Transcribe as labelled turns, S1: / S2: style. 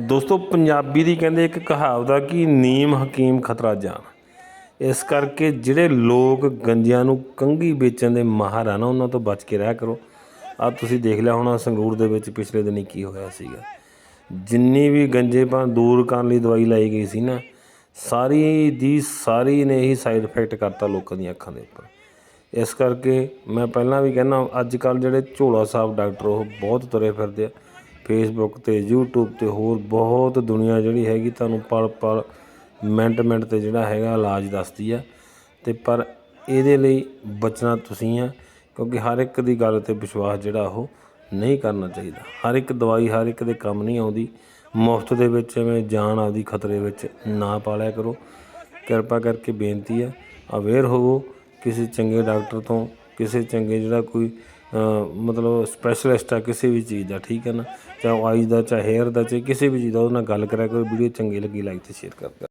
S1: ਦੋਸਤੋ, ਪੰਜਾਬੀ ਦੀ ਕਹਿੰਦੇ ਇੱਕ ਕਹਾਵਤ ਆ ਕਿ ਨੀਮ ਹਕੀਮ ਖਤਰਾ ਜਾਨ। ਇਸ ਕਰਕੇ ਜਿਹੜੇ ਲੋਕ ਗੰਜਿਆਂ ਨੂੰ ਕੰਘੀ ਵੇਚਣ ਦੇ ਮਾਹਰ ਆ ਨਾ, ਉਹਨਾਂ ਤੋਂ ਬਚ ਕੇ ਰਹਿ ਕਰੋ। ਆ ਤੁਸੀਂ ਦੇਖ ਲਿਆ ਹੋਣਾ, ਸੰਗਰੂਰ ਦੇ ਵਿੱਚ ਪਿਛਲੇ ਦਿਨੀ ਕੀ ਹੋਇਆ ਸੀਗਾ। ਜਿੰਨੀ ਵੀ ਗੰਜੇਪਾਂ ਦੂਰ ਕਰਨ ਲਈ ਦਵਾਈ ਲਾਈ ਗਈ ਸੀ ਨਾ, ਸਾਰੀ ਦੀ ਸਾਰੀ ਨੇ ਹੀ ਸਾਈਡ ਇਫੈਕਟ ਕਰਤਾ ਲੋਕਾਂ ਦੀਆਂ ਅੱਖਾਂ ਦੇ ਉੱਪਰ। ਇਸ ਕਰਕੇ ਮੈਂ ਪਹਿਲਾਂ ਵੀ ਕਹਿੰਦਾ, ਅੱਜ ਕੱਲ ਜਿਹੜੇ ਝੋਲਾ ਸਾਹਿਬ ਡਾਕਟਰ, ਉਹ ਬਹੁਤ ਤੁਰੇ ਫਿਰਦੇ ਆ। ਫੇਸਬੁੱਕ ਤੇ ਯੂਟਿਊਬ ਤੇ ਹੋਰ ਬਹੁਤ ਦੁਨੀਆ ਜਿਹੜੀ ਹੈਗੀ ਤੁਹਾਨੂੰ ਪਲ ਪਲ, ਮਿੰਟ ਮਿੰਟ ਤੇ ਜਿਹੜਾ ਹੈਗਾ ਇਲਾਜ ਦੱਸਦੀ ਆ। ਤੇ ਪਰ ਇਹਦੇ ਲਈ ਬਚਣਾ ਤੁਸੀਂ ਆ, ਕਿਉਂਕਿ ਹਰ ਇੱਕ ਦੀ ਗੱਲ ਤੇ ਵਿਸ਼ਵਾਸ ਜਿਹੜਾ ਉਹ ਨਹੀਂ ਕਰਨਾ ਚਾਹੀਦਾ। ਹਰ ਇੱਕ ਦਵਾਈ, ਹਰ ਇੱਕ ਦੇ ਕੰਮ ਨਹੀਂ ਆਉਂਦੀ। ਮੁਫਤ ਦੇ ਵਿੱਚ ਐਵੇਂ ਜਾਨ ਆਪਦੀ ਖਤਰੇ ਵਿੱਚ ਨਾ ਪਾਲਿਆ ਕਰੋ। ਕਿਰਪਾ ਕਰਕੇ ਬੇਨਤੀ ਹੈ ਅਵੇਅਰ ਹੋਵੋ। ਕਿਸੇ ਚੰਗੇ ਡਾਕਟਰ ਤੋਂ ਕਿਸੇ ਚੰਗੇ ਜਿਹੜਾ ਕੋਈ ਮਤਲਬ ਸਪੈਸ਼ਲਿਸਟ ਆ ਕਿਸੇ ਵੀ ਚੀਜ਼ ਦਾ, ਠੀਕ ਹੈ ਨਾ? ਚਾਹੇ ਆਈਜ਼ ਦਾ, ਚਾਹੇ ਹੇਅਰ ਦਾ, ਚਾਹੇ ਕਿਸੇ ਵੀ ਚੀਜ਼ ਦਾ, ਉਹਦੇ ਨਾਲ ਗੱਲ ਕਰਿਆ ਕਰੋ, ਵੀਡੀਓ ਚੰਗੀ ਲੱਗੀ ਲਾਈਕ ਅਤੇ ਸ਼ੇਅਰ ਕਰ